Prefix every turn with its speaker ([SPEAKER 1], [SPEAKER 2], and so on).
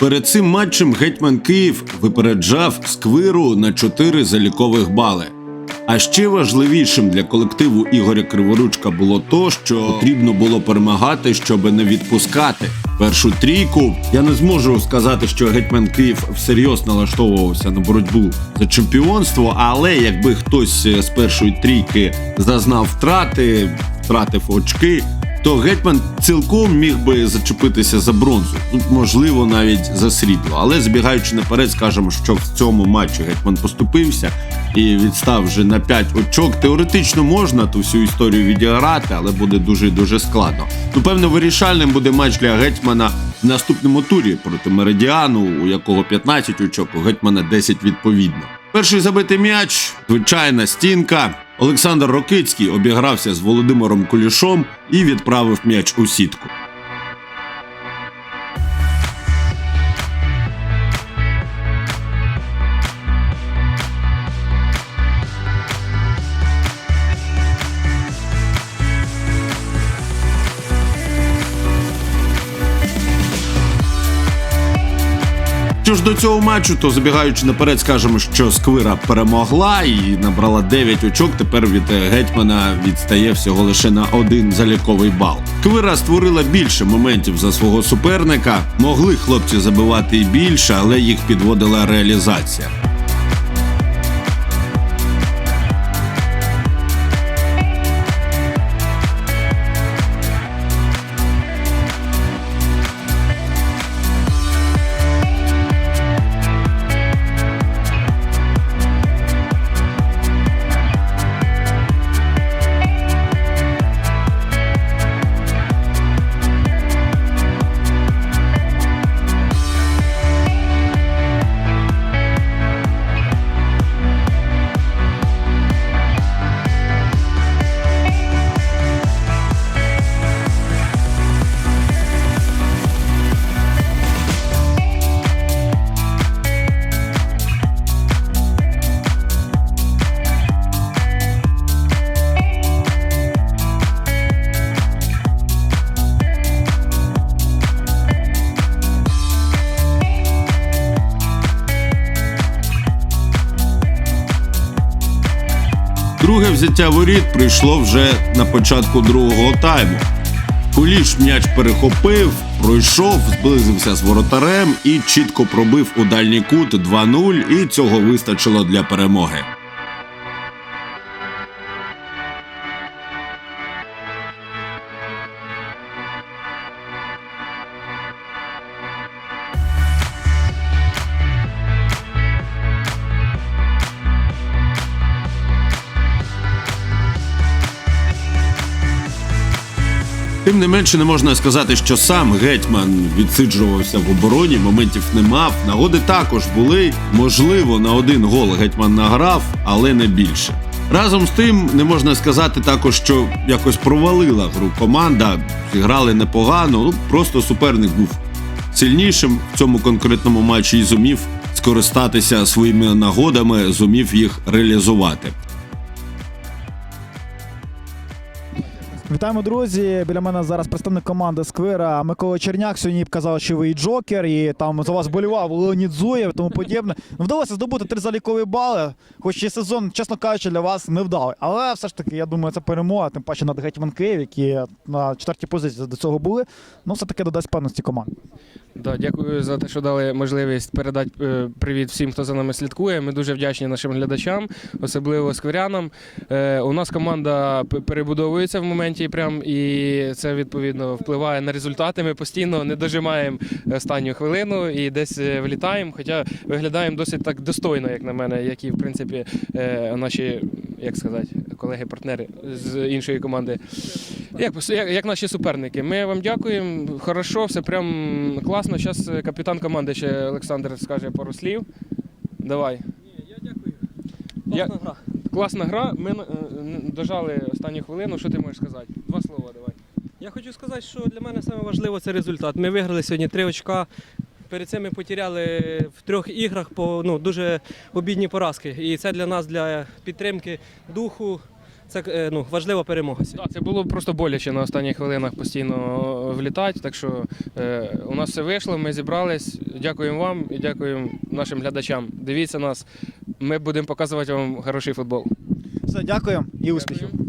[SPEAKER 1] Перед цим матчем гетьман Київ випереджав сквиру на 4 залікових бали. А ще важливішим для колективу Ігоря Криворучка було то, що потрібно було перемагати, щоб не відпускати першу трійку. Я не зможу сказати, що гетьман Київ всерйоз налаштовувався на боротьбу за чемпіонство, але якби хтось з першої трійки зазнав втрати, втратив очки, то гетьман цілком міг би зачепитися за бронзу, тут можливо навіть за срібло. Але збігаючи наперед, скажемо, що в цьому матчі гетьман поступився і відстав вже на 5 очок. Теоретично можна ту всю історію відіграти, але буде дуже дуже складно. Ну, певно, вирішальним буде матч для гетьмана в наступному турі проти меридіану, у якого 15 очок, у гетьмана 10 відповідно. Перший забитий м'яч, звичайна стінка. Олександр Рокицький обігрався з Володимиром Кулішом і відправив м'яч у сітку. Що ж до цього матчу, то забігаючи наперед, скажемо, що Сквира перемогла і набрала 9 очок. Тепер від е, гетьмана відстає всього лише на один заліковий бал. Квира створила більше моментів за свого суперника. Могли хлопці забивати і більше, але їх підводила реалізація. Друге взяття воріт прийшло вже на початку другого тайму. Куліш м'яч перехопив, пройшов, зблизився з воротарем і чітко пробив у дальній кут 2-0, і цього вистачило для перемоги. Тим не менше, не можна сказати, що сам гетьман відсиджувався в обороні, моментів не мав. Нагоди також були. Можливо, на один гол гетьман награв, але не більше. Разом з тим, не можна сказати також, що якось провалила гру команда, зіграли непогано. Ну просто суперник був сильнішим в цьому конкретному матчі і зумів скористатися своїми нагодами, зумів їх реалізувати.
[SPEAKER 2] Вітаємо, друзі. Біля мене зараз представник команди Сквира Микола Черняк. Сьогодні казав, що ви і Джокер, і там за вас болював Леонід Зуєв, тому подібне. Ну, Вдалося здобути три залікові бали, хоч і сезон, чесно кажучи, для вас не вдалий. Але все ж таки, я думаю, це перемога, тим паче над Гетьман Київ, які на четвертій позиції до цього були. Ну, все-таки додасть певності команді.
[SPEAKER 3] Да, дякую за те, що дали можливість передати е, привіт всім, хто за нами слідкує. Ми дуже вдячні нашим глядачам, особливо скверянам. Е, у нас команда перебудовується в моменті, прям і це відповідно впливає на результати. Ми постійно не дожимаємо останню хвилину і десь е, влітаємо. Хоча виглядаємо досить так достойно, як на мене, як і в принципі е, наші, як сказати, колеги-партнери з іншої команди. Як, як, як наші суперники. Ми вам дякуємо. Хорошо, все прям класно. Зараз капітан команди ще Олександр скаже пару слів. Давай.
[SPEAKER 4] Ні, Я дякую.
[SPEAKER 3] Я-
[SPEAKER 4] Класна гра.
[SPEAKER 3] Класна гра. Ми е, дожали останню хвилину. Що ти можеш сказати? Два слова, давай.
[SPEAKER 4] Я хочу сказати, що для мене саме важливо це результат. Ми виграли сьогодні три очка. Перед цим ми потеряли в трьох іграх по ну, дуже обідні поразки. І це для нас для підтримки духу, це е, ну, важлива перемога сьогодні.
[SPEAKER 3] Так, це було просто боляче на останніх хвилинах постійно влітати. Так що е, у нас все вийшло, ми зібрались. Дякуємо вам і дякуємо нашим глядачам. Дивіться нас. Ми будемо показувати вам хороший футбол.
[SPEAKER 2] Все, дякуємо і успіхів.
[SPEAKER 3] Дякую.